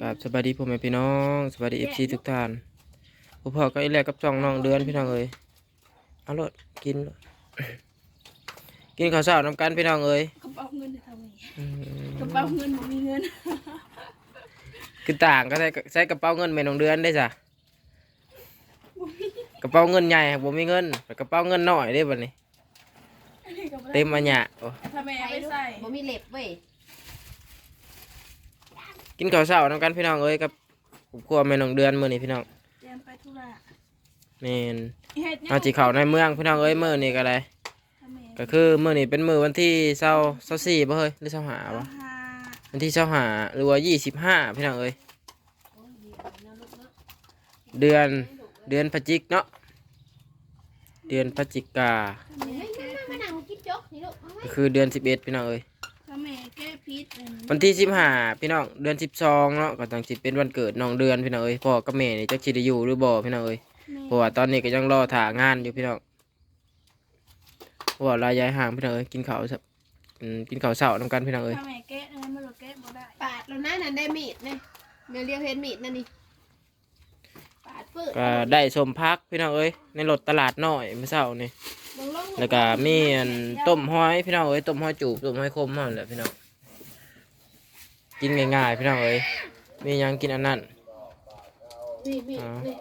กับสวัสดีพ่อแม่พี่น้องสวัสดีเอฟซีทุกท่านพ่อพ่อก็อีแลกกับจ่องน้องเดือนพี่น้องเอ้ยเอารถกินโลดกินข้าวเช้าน้ำกันพี่น้องเอ้ยกระเป๋าเงินจะทำไงอืมกระเป๋าเงินผมมีเงินคือต่างก็ใส่ใส่กระเป๋าเงินแม่น้องเดือนได้จ้ะกระเป๋าเงินใหญ่ครับผมมีเงินแต่กระเป๋าเงินน้อยได้บัดนี้อันนี้ก็บ่ได้เต็มอันเนี้ยโอ้ทำไมเอาไปใส่บ่มีเล็บเว้ย กินข้าวเช้าน้ำกันพี่น้องเอ้ยกับครอบครัวแม่น้องเดือนมื้อนี้พี่น้องเตรียมไปธุระแม่นเฮ็ดยังเอาจีเข้าในเมืองพี่น้องเอ้ยมื้อนี้ก็ได้ ทำไมก็คือมื้อนี้เป็นมื้อวันที่เศร้าเศร้าสี่บ่เฮ้ยหรือเศร้าหาเอาบ่หาวันที่เศร้าหาหรือว่ายี่สิบห้าพี่น้องเอ้ยเดือนเดือนพฤศจิกเนาะเดือนพฤศจิกาเฮ้ยมามานั่งกินโจ๊กนี่ลูกเอาไว้ก็คือเดือนสิบเอ็ดพี่น้องเอ้ยทำไมแก้ พิษอันนี้วันที่สิบห้าพี่น้องเดือนสิบสองเนาะก็ต้องสิเป็นวันเกิดน้องเดือนพี่น้องเอ้ยพ่อกับแม่นี่จะชิได้อยู่หรือบ่พี่น้องเอ้ยแม่เพราะว่าตอนนี้ก็ยังรอถ่างานอยู่พี่น้องเพราะว่ารายย้ายห่างพี่น้องเอ้ยกินข้าวซะอืมกินข้าวเช้านํกันพี่น้องเอ้ยทำไมแก้อันนั้นมันเราแก้บ่ได้ปาดแล้วนะนั่นได้มีดนี่เดี๋ยวเรียกเห็นมีดนั่นนี่ปาดเปื้อนก็ได้สมพักพี่น้องเอ้ยในรถตลาดน้อยเมื่อเช้านี่ลงลงแล้วก็มีอันต้มหอยพี่น้องเอ้ยต้มหอยจูบต้มหอยคมนั่นแหละพี่น้อง กินง่ายๆพี่น้องเอ้ยมีหยังกินอันนั้นนี่มีดอ๋อนี่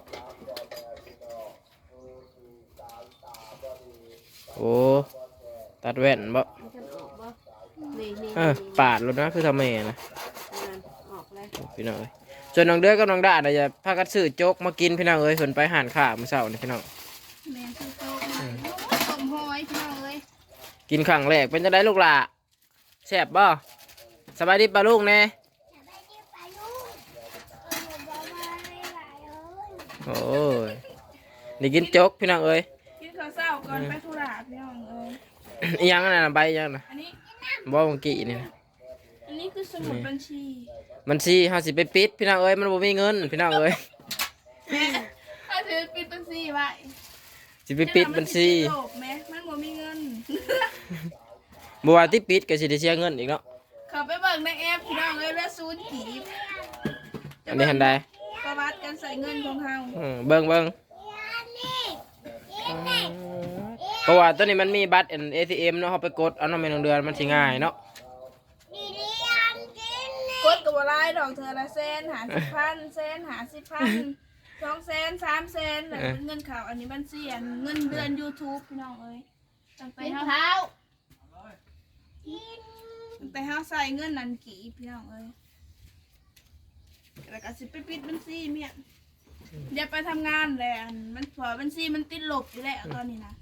โอ้ตัดแว่นบ่มันจะออกบ่นี่นี่เออปาดแล้วนะคือทำไมนะนั่นออกแล้วพี่น้องเอ้ยส่วนน้องเดือกับน้องดาน่ะจะพากันซื้อโจ๊กมากินพี่น้องเอ้ยเพิ่นไปหานข้ามื้อเช้านี่พี่น้องแม่คือโตมาโอ้ยต้มหอยพี่น้องเอ้ยกินครั้งแรกเป็นจังได๋ลูกหล่ะแซ่บบ่ สบายดีป่ะลูกแน่โอ้ยนี่กินโจ๊กพี่น้องเอ้ยกินข้าวเช้าก่อนไปธุระพี่น้องเอ้ยอีหยังอันนั้นนะใบอีหยังนะอันนี้บ่เมื่อกี้นี่นะอันนี้คือสมุดบัญชีมันสิเฮาสิไปปิดพี่น้องเอ้ยมันบ่มีเงินพี่น้องเอ้ยแม่ถ้าถือปิดบัญชีไว้สิไปปิดบัญชีโลภแม่มันบ่มีเงินบ่ว่าที่ปิดก็สิได้เสียเงินอีกเนาะ เขาไปเบิ่งในแอปพี่น้องเอ้ยแล้วศูนย์กีบอันนี้หันใดประวัติการใส่เงินของเฮาอืมเบิ่งเบิ่งเพราะว่าตัวนี้มันมีบัตร ATM เนาะเฮาไปกดเอาเนาะแม่นองเดือนมันสิง่ายเนาะกดกับว่าหลายดอกเธอละแสนหาสิบพันแสนหาสิบพันสองแสนสามแสนแล้วเป็นเงินเขาอันนี้บัญชีอันเงินเดือน YouTube พี่น้องเอ้ยตั้งแต่เป็นเฮาเท้า ตั้งแต่เฮาใส่เงินนันกี่พี่น้องเอ้ยแล้วก็สิไปปิดบัญชีเมียอย่าไปทำงานแหละอันมันพอบัญชีมันติดลบอยู่แล้วตอนนี้นะ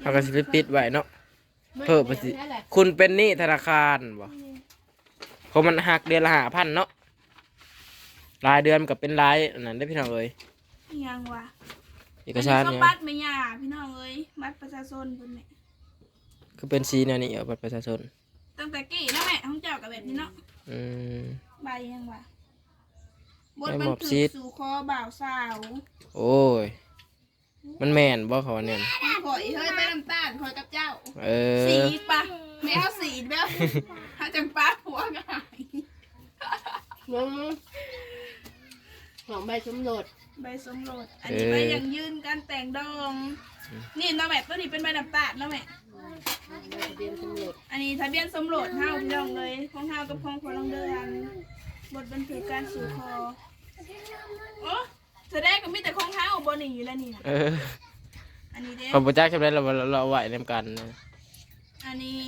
เฮาก็สิไปปิดไว้เนาะเพิ่มภาษีนั่นแหละคุณเป็นหนี้ธนาคารบ่เพราะมันหักเดือนละ5,000เนาะรายเดือนมันก็เป็นรายอันนั้นได้อพี่น้องเอ้ยอิหยังวะเอกสารอันเนี่นี้ยเขาบัตรไม่ยาพี่น้องเอ้ยบัตรประชาชนเพิ่นแม่คือเป็นสีแนวนี้เอาบัตรประชาชน ตั้งแต่กี้นะแม่ของเจ้ากับแบบนี้เนาะอืมใบยังวะบทใบบัหมนอบทึซีกดสู่คอบ่าวสาวโอ้ย มันแม่นบ่เขาว่าเนี่ยข่อยเฮ้ยไปน้ำตาลข่อยกับเจ้า เออ สีปะแม่เขาสีแบบถ้าจังป้าผัวกันมึงของใบสมรสใบสมรสอันนี้ใบยังยืนการแต่งดอง นี่เนาะแม่ตัวนี้เป็นใบน้ำตาลเนาะแม่ใบทะเบียนสมรสอันนี้ทะเบียนสมรสเฮาพี่น้องเลยของเฮากับของพลเดือนบทบันทึกการสู่คอโอ้แสดงก็มีแต่ของเฮาบ่นี่อยู่แล้วนี่นะเอออันนี้เด้ขอบพระเจ้าชำระเราเราเราเอาไหวนํกันนะอันนี้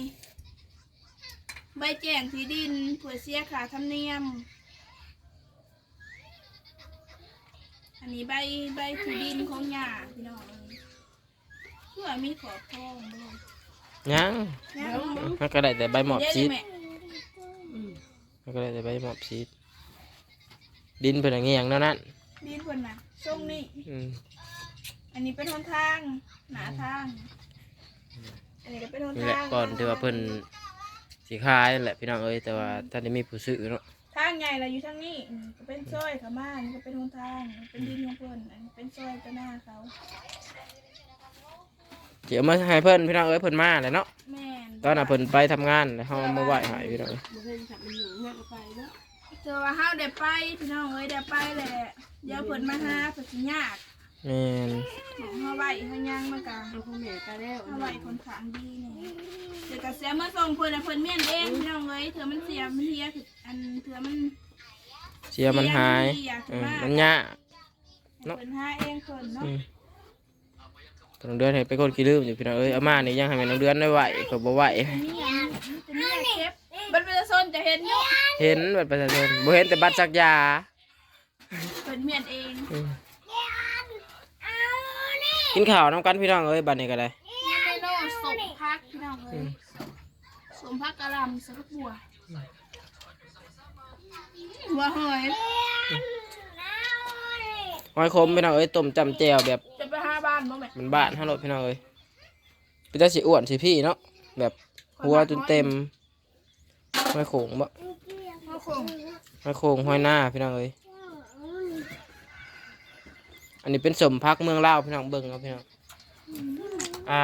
ใบแจ้งที่ดินเผื่อเสียค่าธรรมเนียม อันนี้ใบใบที่ดินของหย่าพี่น้องเอ้ยเพื่อมีขอบทองด้วยยังนะมันก็ได้แต่ใบหมอบเดี๋ยวซีดิดแม่มันก็ได้แต่ใบหมอบซีดดินเป็นอย่างงี้อย่างนั้นนั่นดินเพิ่นน่ะทรงนี่ อืมอันนี้เป็นหนทาง หนาทาง อันนี้ก็เป็นหนนี่แหละทางก่อนที่ว่าเพิ่นสีขายนั่นแหละพี่น้องเอ้ยแต่ว่าท่านได้มีผู้ซื้อเนาะทางใหญ่เราอยู่ทางนี้อืมก็เป็นซอยเขามาอันนี้ก็เป็นหนทาง เป็นดินของเพิ่นอันนี้เป็นซอยก็หน้าเขา เดี๋ยวมาให้เพิ่นพี่น้องเอ้ยเพิ่นมาเลยเนาะแม่นตอนน่ะเพิ่นไปทำงานแล้วเฮาเอามาไหว้ให้พี่น้องเอ้ยมันเป็นสับมันหนูมากไปเนาะกเธอว่าเฮาได้ไปพี่น้องเอ้ยได้ไปแหละเดี๋ยวเพิ่นมาหาเพิ่นสิยากแม่นของเฮาไว้เฮายังมากะเอาคุณแม่ก็แล้วเฮาไว้คนขางดีนี่เดี๋ยวก็เสียมาส่งเพิ่นน่ะเพิ่นเมียนเองพี่น้องเอ้ยเถื่อมันเสียมันเฮียคืออันเถื่อมันเสียมันหายเออมันยากเพิ่นหาเองเพิ่นเนาะ อืม น้องเดือนให้ไปคนขี้ลืมอยู่พี่น้องเอ้ยอาม่านี่ยังให้แม่น้องเดือนได้ไหวก็บ่ไหวนี่อันนี้จะมีเก็บบัตรประชาชนจะเห็นอยู่เห็นบัตรประชาชนบ่เห็นแต่บัตรสักยาเพิ่นเมียนเองอืมกินข้าวน้ำกันพี่น้องเอ้ยบัดนี้ก็ได้นี่เมนูสมพักพี่น้องเอ้ยสมพักกะหล่ำใส่ลูกบัวหัวหอยหอยคมพี่น้องเอ้ยต้มจำแจ่วแบบจะไปหาบ้านบ่แม่มันบ้านฮัลโหลพี่น้องเอ้ยพี่ตาสิอ้วนสิพี่เนาะแบบหัวจนเต็มหอยโขงบ่หัวคงหอยโขงหอยหน้าพี่น้องเอ้ยอันนี้เป็นสมพักเมืองลาวพี่น้องเบิ่งเอาพี่น้องอ่า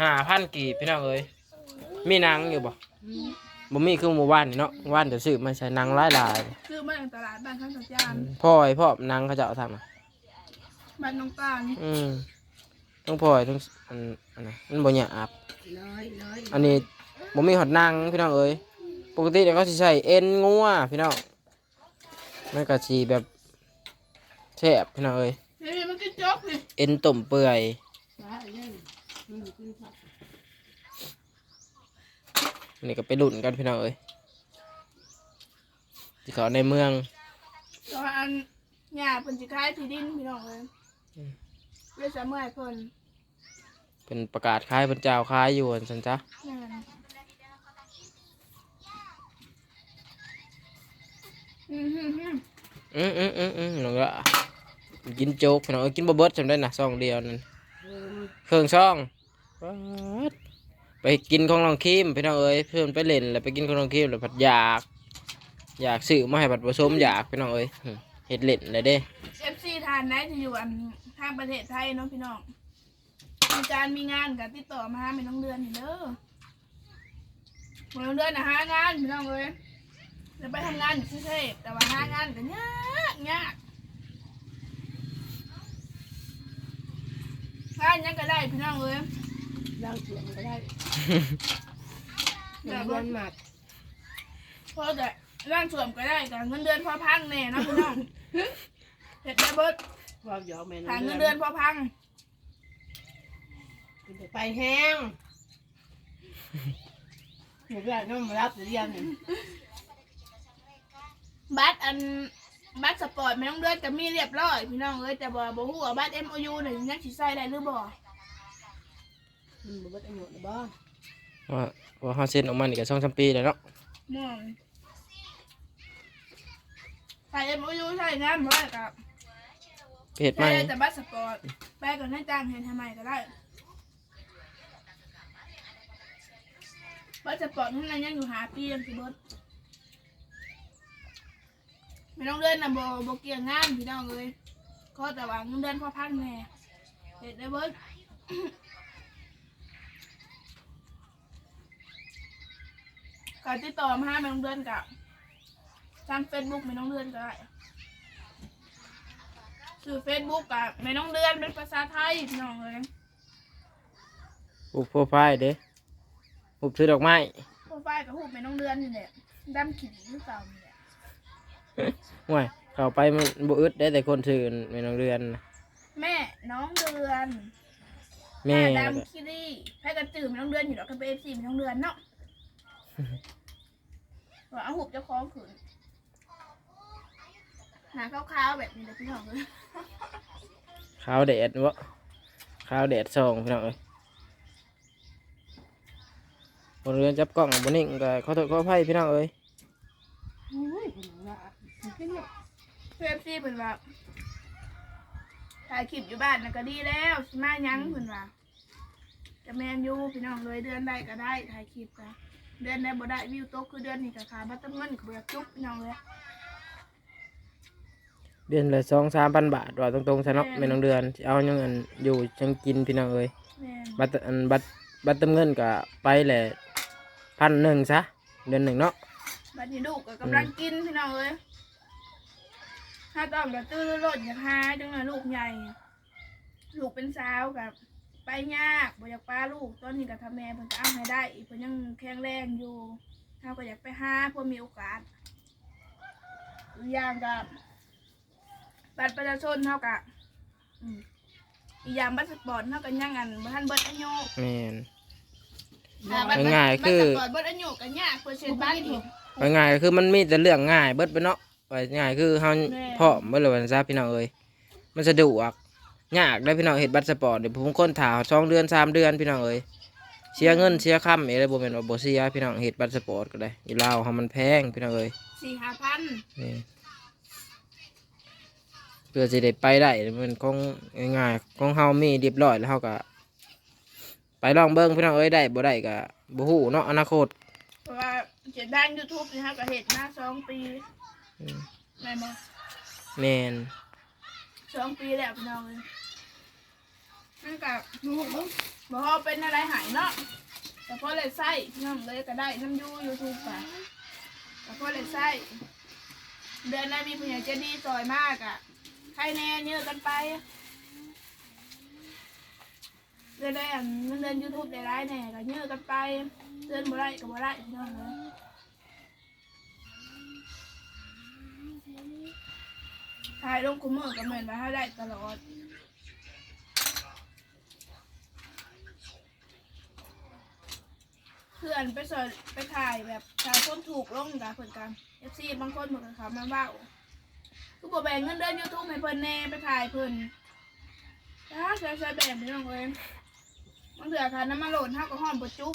ห้าพันกี่พี่น้องเอ้ยมีหนังอยู่บ่บ่มีคือหมู่บ้านนี่เนาะหมู่บ้านจะซื้อมาใช้หนังหลายหลายซื้อมาจากตลาดบ้านข้างสัญญาณๆพ่อยพ่อหนังเขาจะเอาทำอะ บ้านน้องตาลอืมทั้งพ่อยทั้งอันอันนั้นมันบ่หยาบร้อยร้อยอันนี้บ่มีหอดหนังพี่น้องเอ้ยปกติเนี่ยเขาสิใช้เอ็นงัวพี่น้องมันก็สิแบบแซ่บพี่น้องเอ้ยนี่มันกินโจ๊กนี่เอ็นต้มเปื่อยร้อยเล่นมันอยู่ขึ้นผักอันนี้ก็ไปลุ่นกันพี่น้องเอ้ยที่เขาในเมืองแต่ว่าอันหญ้าเพิ่นสิขายที่ดินพี่น้องเอ้ย เวสเมื่อยเพิ่นเป็นประกาศขายเป็นเจ้าขายอยู่อันสันจ้ะนั่นอืมฮึมฮึมอืมอืมอืมอืมน้องก็กินโจ๊กพี่น้องเอ้ยกินบะเบิดจำได้นะซองเดียวนั่นเออเครื่องช่องป๊าดไปกินของน้องคิมพี่น้องเอ้ยเพื่อนไปเล่นแล้วไปกินของน้องคิมแล้วผัดอยาก อยากซื้อมาให้ผัดผสมอยากพี่น้องเอ้ยหึเฮ็ดเล่นเลยเด้เอฟซีทานได้ที่อยู่อัน ทางประเทศไทยเนาะพี่น้องมีการมีงานกับติดต่อมาหาไม่ต้องเดือนนี่เด้อไม่ต้องเดือนนะหางานพี่น้องเอ้ยจะไปทำงานอยู่ที่เทพแต่ว่าหางานก็ยากยากงานยังก็ได้พี่น้องเอ้ยร่างเสียงก็ได้แต่แต่ว่าวันหมักพอแต่ร่างสวมก็ได้แต่เงินเดือนพอพังแน่เนาะพี่น้องเห็ดได้เบิดค วามยอมแม่หาเงินเดือนพอพังไปแห้งเดี๋ยวน้องมารับเรียนนี่บัตรอันบัตรสปอร์ตไม่ต้องเดือนแต่มีเรียบร้อยพี่น้องเอ้ยแต่บ่บ่ฮู้ว่าบัตร MOU เนี่ยยังสิใส่ได้หรือบ่มันบ่เบิดอายุนะบ่ว่าว่าเขาเซ็นออกมานี่ก็สองสามปีแล้วเนาะม่วงใส่ MOU ใส่งานบ่ได้กับ เพจใหม่ได้แต่บัตรสปอร์ตไปก่อนให้จ้างเฮ็ดทำไมก็ได้บัตรสปอร์ตนั่นยังอยู่หาปียังสิเบิดไม่ต้องเดือนน่ะบ่บ่เกียงงานพี่น้องเอ้ยก็แต่ว่าเงินเดือนพอพันแน่เฮ็ดได้เบิดก็ติดต่อมาหาแม่น้องเดือนกับทางเฟซบุ๊กแม่น้องเดือนก็ได้ ชื่อเฟซบุ๊กกับแม่น้องเดือนเป็นภาษาไทยพี่น้องเลยรูปโปรไฟล์เด้รูปซื้อดอกไม้โปรไฟล์กับหูปแม่น้องเดือนนี่แหละดำขีดหรือเปล่านี่แหละห่วยเข้าไปมันบ่อึดได้แต่คนซื้อไม่น้องเดือนน่ะแม่น้องเดือนแม่หแล้วน้าก็ดำคิรี่แพ้กระจือแม่น้องเดือนอยู่หรอกกับเอฟซีแม่น้องเดือนเนาะว่าเอาหูปเจ้าของขืน หนาขาวๆแบบนี้เลยพี่น้องเลยขาวแดดวะขาวแดดส่องพี่น้องเอ้ยคนเรือนจับกล้องบนนิ่งก็ขอโทษขออภัยพี่น้องเอ้ยโอ้ยคนว่าขึ้นเนี่ยเพื่อนพี่เพิ่นว่าถ่ายคลิปอยู่บ้านน่ะก็ดีแล้วสิมาหยังเพิ่นว่าจะแมนอยูพี่น้องเลยเดือนได้ก็ได้ถ่ายคลิปก็เดือนได้บ่ได้วิวตกคือเดือนนี้ก็ขาบัตรเงินก็บ่อยากจุ๊บพี่น้องเลย เดือนละสองสามพันบาทว่าตรงๆซะเนาะไม่น้องเดือนสิเอายังเงินอยู่จังกินพี่น้องเอ้ยแม่นบัตรอันบัตรบัตรเติมเงินก็ไปแหละพันหนึ่งซะเดือนหนึ่งเนาะแบัดนี้ลูกก็กำลังกินพี่น้องเอ้ยถ้าต้องกระตื้อรถอยากหาจังเลยลูกใหญ่ ลูกเป็นสาวกับไปยากบ่อยากป้าลูกตอนนี้กับทำแม่เพิ่นก็เอาให้ได้เพิ่นยังแข็งแรงอยู่เฮาก็อยากไปหาเพื่อมีโอกาสอีกอย่างกับ บัตรประชาชนเฮาก็อืมอีกอย่างบัตรสปอร์ตเฮาก็ยังอันบ่ทันเบิดอายุแม่นอ่าบัตรง่ายๆคือ บัตรสปอร์ตเบิดอายุก็ยากเปอร์เซ็นต์บัตรอีก ว่าง่ายก็คือมันมีแต่เรื่องง่ายเบิดไปเนาะว่าง่ายคือเฮาแม่พร้อมเบิดเลยว่าซะพี่น้องเอ้ยมันสะดวกยากได้พี่น้องเฮ็ดบัตรสปอร์ตเดี๋ยวผมคนถ่าสองเดือนสามเดือนพี่น้องเอ้ยเสียเงินเสียค่ำเอะไรบ่แม่นว่าบ่เสียพี่น้องเฮ็ดบัตรสปอร์ตก็ได้อยู่ลาวเฮามันแพงพี่น้องเอ้ยสี่ห้าพันนี่เพื่อสิได้ไปได้มันคงง่ายๆของเฮามีเรียบร้อยแล้วเฮาก็ไปลองเบิ่งพี่น้องเอ้ยได้บ่ได้ก็บ่ฮู้เนาะอนาคตเพราะว่าเจ็ดด้านยูทูบนี่ฮะก็เห็ดมาสองปีอืมแม่นบ่แม่นสองปีแล้วพี่น้องเลยนั่นกับบอกว่าเป็นอะไรหายเนาะแต่พอเลยไส้พี่น้องเลยก็ได้น้ำยูยูทูบไปแต่พอเลยไส้เดือนหน้ามีผู้ใหญ่ใจะดีซอยมากอะใครแน่เยอะกันไปเดือนได้อันเงินเดือนยูทูบได้ร้ายแน่ก็เยอะกันไปเดือนบ่ได้ก็บ่ได้พี่น้องเลยถ่ายลงคุมมือก็เหมือนว่าให้ได้ตลอดเพื่อนไปสอนไปถ่ายแบบถ่ายคนถูกลงกับเพื่อนกันเอฟซีบางคนเหมือนกับเขามาว่า ก็บอกแบ่งเงินเดือนยูทูบให้เพื่อนแน่ไปถ่ายเพื่อนถ้าใช้ใช้แบ่งไม่ต้องเลยบางเถื่อค่ะน้ำมันโหลดเท่ากับห้อมบดจุ๊บ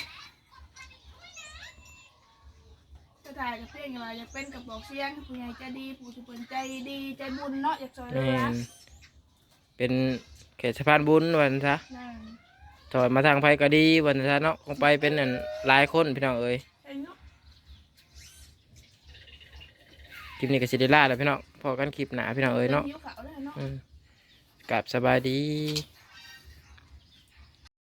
จะถ่ายกับเพื่อนอย่างไรอยากเป็นกับบอกเสียงผู้ใหญ่ใจดีผู้ที่เปินใจดีใจบุญเนาะอยากซอยเหลแม่ยนเป็นเขตสะพานบุญวันซะนั่นถอยมาทางไผก็ดีวันซะเนาะคงไปเป็นอันหลายคนพี่น้องเอ้ยไอ้เนาะ คลิปนี้ก็สิได้ลาแล้วพี่น้อง พอกันคลิปหน้าพี่น้องเอ้ยเนาะหิวขาวเลยเนาะอืมกลับสบายดีส